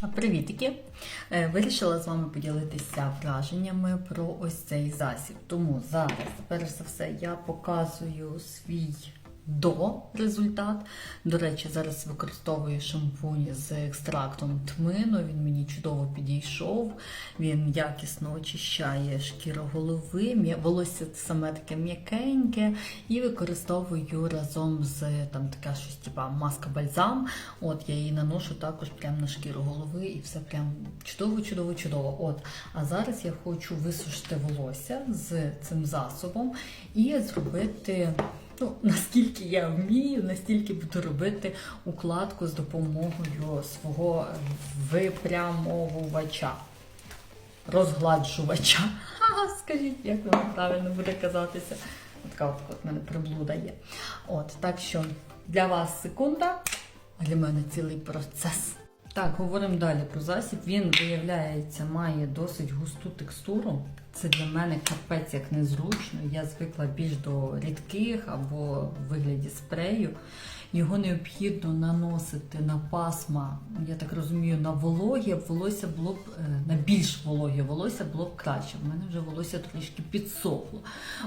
Привітики! Е, Вирішила з вами поділитися враженнями про ось цей засіб. Тому зараз, перш за все, я показую свій до результат. До речі, зараз використовую шампунь з екстрактом тмину. Він мені чудово підійшов. Він якісно очищає шкіру голови, волосся саме таке м'якеньке, і використовую разом з там така щось, типа маска бальзам. От я її наношу також прямо на шкіру голови, і все прям чудово, чудово, чудово. От, а зараз я хочу висушити волосся з цим засобом і зробити. Ну, наскільки я вмію, настільки буду робити укладку з допомогою свого випрямовувача, розгладжувача. Ха, скажіть, як воно правильно буде казатися. Така от, от мене приблуда є. От, так що для вас секунда, а для мене цілий процес. Так, говоримо далі про засіб. Він, виявляється, має досить густу текстуру. Це для мене капець як незручно. Я звикла більш до рідких або в вигляді спрею. Його необхідно наносити на пасма, я так розумію, на вологе волосся було б е, на більш вологе волосся було б краще. В мене вже волосся трішки підсохло.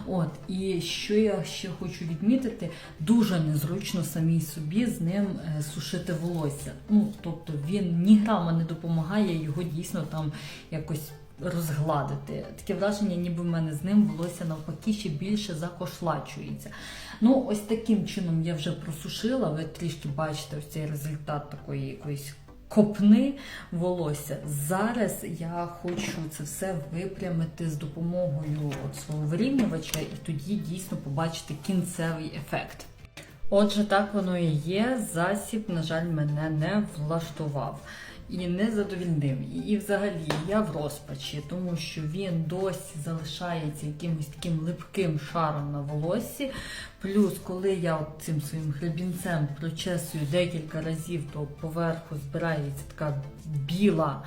От і що я ще хочу відмітити, дуже незручно самій собі з ним е, сушити волосся. Ну тобто він ні грама не допомагає його дійсно там якось розгладити. Таке враження, ніби в мене з ним волосся навпаки ще більше закошлачується. Ну, ось таким чином я вже просушила. Ви трішки бачите ось цей результат такої якоїсь копни волосся. Зараз я хочу це все випрямити з допомогою от свого вирівнювача, і тоді дійсно побачити кінцевий ефект. Отже, так воно і є. Засіб, на жаль, мене не влаштував і не задовільнив. І, взагалі я в розпачі, тому що він досі залишається якимось таким липким шаром на волоссі. Плюс, коли я цим своїм гребінцем прочесую декілька разів, то поверху збирається така біла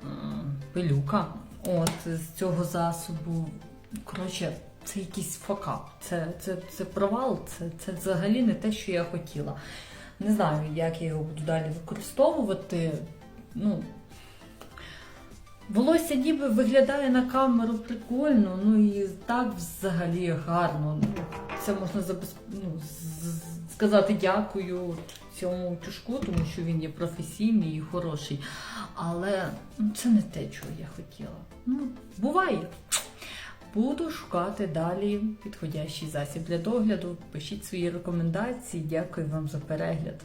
е, пилюка от, з цього засобу. Коротше, це якийсь факап. Це, це, це провал, це, це взагалі не те, що я хотіла. Не знаю, як я його буду далі використовувати. Ну, волосся ніби виглядає на камеру прикольно, ну і так взагалі гарно. Ну, Це можна забез... ну, сказати дякую цьому тюшку, тому що він є професійний і хороший. Але ну, це не те, чого я хотіла. Ну, буває. Буду шукати далі підходящий засіб для догляду. Пишіть свої рекомендації. Дякую вам за перегляд.